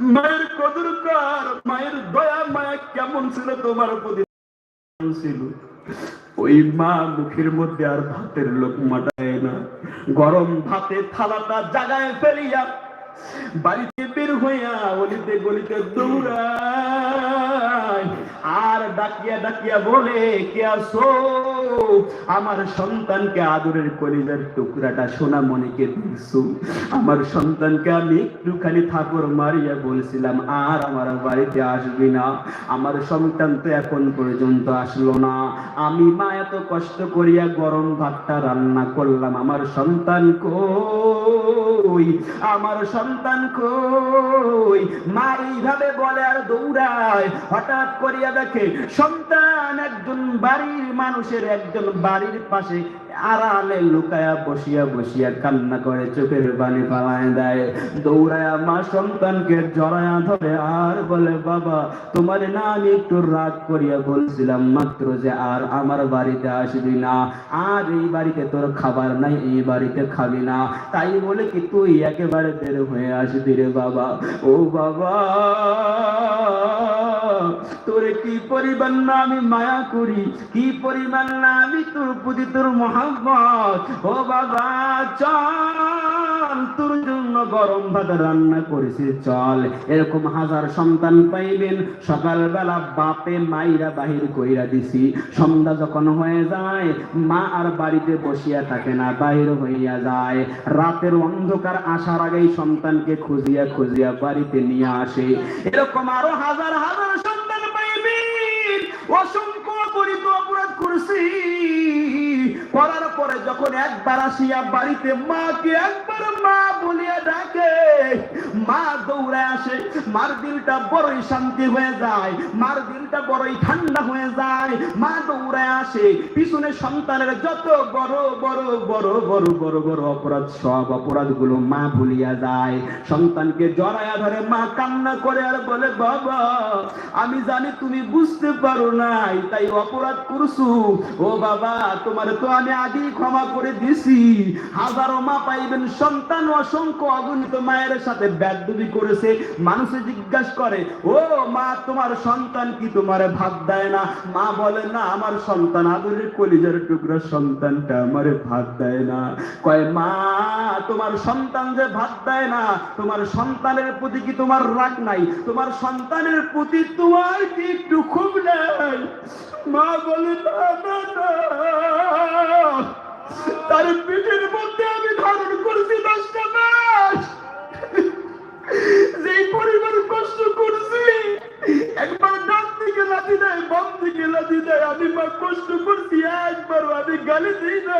মায়ের কদর কর, মায়ের দয়া মায়া কেমন ছিল তোমার প্রতি? ছিল? ওই মা মুখের মধ্যে আর ভাতের লোক মাটায় না। গরম ভাতে থালাটা জাগায় ফেলিয়া বাড়িতে বের হইয়া অলিতে গলিতে দৌড়ায়। আর ডাকিয়া ডাকিয়া বলে, কে আসো আমার সন্তানকে আদরের কলিজার টুকরাটা সোনা মনিকে দিচ্ছু আমার সন্তানকে আমি একটুখানি ঠাকুর মারিয়া বলছিলাম, আর আমার বাড়িতে আসবি না। আমার সন্তান তো এখন পর্যন্ত আসলো না। আমি মা এত কষ্ট করিয়া গরম ভাতটা রান্না করলাম। আমার সন্তান কই? আমার সন্তান কই? মা এইভাবে বলে আর দৌড়ায়। হঠাৎ করিয়া দেখে সন্তান একজন বাড়ির মানুষের একজন বাড়ির পাশে আড়ালে লুকায়া বসিয়া বসিয়া কান্না করে চোখের পানি পালায় দেয়। দৌড়ায়া মা সন্তানকে জড়ায়া ধরে, আর বলে, বাবা, তোমার না আমি একটু রাগ করিয়া বলছিলাম মাত্র যে আর আমার বাড়িতে আসবি না। আর এই বাড়িতে তোর খাবার নাই, এই বাড়িতে খাবি না। তাই বলে কি তুই একেবারে বের হয়ে আসবি রে বাবা? ও বাবা কি পরিমাণ না আমি মায়া করি? কি পরিমাণ না আমি তোর প্রতি তোর মহাব্বত? ও বাবা, চল, তোর জন্য গরম ভাত রান্না করেছি, চল। এরকম হাজার সন্তান পাইবেন, সকালবেলা বাপে মাইরা বাহির কইরা দিছি। সন্ধ্যা যখন হয়ে যায়, মা আর বাড়িতে বসিয়া থাকে না, বাহির হইয়া যায়। রাতের অন্ধকার আসার আগেই সন্তানকে খুঁজিয়া খুঁজিয়া বাড়িতে নিয়ে আসে। এরকম আরও হাজার হাজার অসংখ্য অপরিত অপরাধ করছি। করার পরে যখন একবার আসিয়া বাড়িতে মাকে একবার মা বলিয়া ডাকে মা দৌড়ে আসে, মার দিলটা বড়ই শান্তি হয়ে যায়, মার দিলটা বড়ই ঠান্ডা হয়ে যায়। মা দৌড়ে আসে, পিছনে সন্তানের যত বড় বড় বড় বড় বড় বড় অপরাধ, সব অপরাধগুলো মা ভুলিয়া যায়। সন্তানকে জড়ায়া ধরে মা কান্না করে আর বলে, বাবা, আমি জানি তুমি বুঝতে পারো নাই, তাই অপরাধ করছু। ও বাবা, তোমার তো আমি আগে ক্ষমা করে দিছি। হাজারো মা পাইবেন, সন্তান অসংখ্য অগণিত মায়ের সাথে ব্যাদবি করেছে, মানুষে জিজ্ঞাসা করে, ও মা, তোমার সন্তান কি তোমার ভাত দেয় না? মা বলে, না, আমার সন্তান আদরের কলিজার টুকরা সন্তানটা আমারে ভাত দেয় না। কয়, মা, তোমার সন্তান যে ভাত দেয় না, তোমার সন্তানের প্রতি কি তোমার রাগ নাই? তোমার সন্তানের প্রতি তোমার কি একটু খুব নাই? মা বলে, না না না দেয় বাম দিকে লাথি দেয় আমি কষ্ট করছি একবারও আমি গালি দিই না।